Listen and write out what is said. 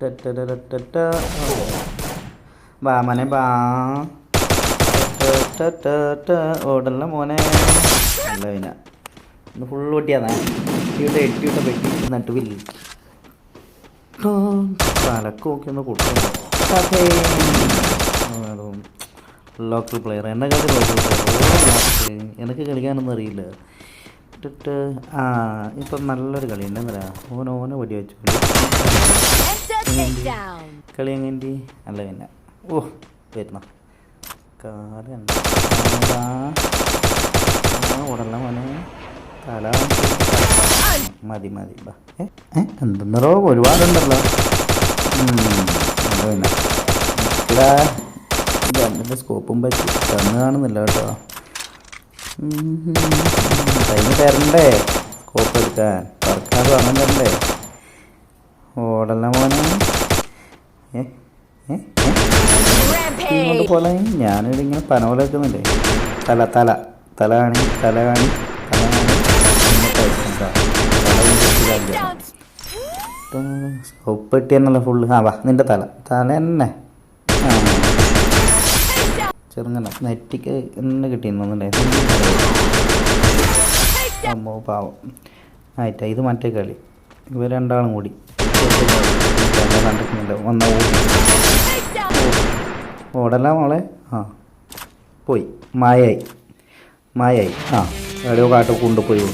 ടട്ടടടടട. വാ. മോനെ വാ ടട്ടടടട. ഓടല്ല മോനെ. അല്ല പിന്നെ ഫുള്ള് പൊട്ടിയാന്നാ എട്ടിയുടെ എട്ടിയുടെ പെട്ടി. നട്ടുവില്ല തലക്കൊക്കെ ഒന്ന് കൊടുക്കും ലോക്കൽ പ്ലെയർ എന്നെ കാട്ടി ലോക്കൽ പ്ലെയർ എനിക്ക് കളിക്കാനൊന്നും അറിയില്ല. ഇട്ടിട്ട് ആ ഇപ്പം നല്ലൊരു കളി ഉണ്ട് ഓനോനെ ഓന ഓന വെടി വെച്ചു. Enter takedown. കളി എങ്ങനെ അല്ല പിന്നെ ഓ വരുന്ന. കാലം ഉടല്ല മോനെ. തല മതി മതി. ബാ. ഏ എന്തെന്നറോ ഒരുപാടുണ്ടല്ലോ. പിന്നെ സ്കോപ്പും പറ്റി. കണ്ണ് കാണുന്നില്ല കേട്ടോ. ടൈം തരണ്ടേ? സ്കോപ്പ് എടുക്കാൻ. പറക്കാതെ തരണ്ടേ ഓടല്ല മോനെ ഏ ഏ ഏ ഇങ്ങോട്ട് Rampage. പോലെ ഞാനിവിടെ ഇങ്ങനെ പനോല വെക്കുന്നില്ലേ തല തല തല കാണി തല കാണി തല കാണി തന്നെ ഫുള്ള് ആ വാ നിന്റെ തല തല തന്നെ ചെറുങ്ങന നെറ്റിക്ക് എന്നെ കിട്ടിയെന്നുണ്ടേ അമ്മോ പാവം ആയിട്ടാ ഇത് മറ്റേ കളി ഇവർ രണ്ടാളും കൂടി വന്ന ഓടി. ഓടല്ല മോളെ? ആ. പോയി. മായായി മായായി ആ. എവിടെയോ കാട്ട് കൊണ്ടുപോയി.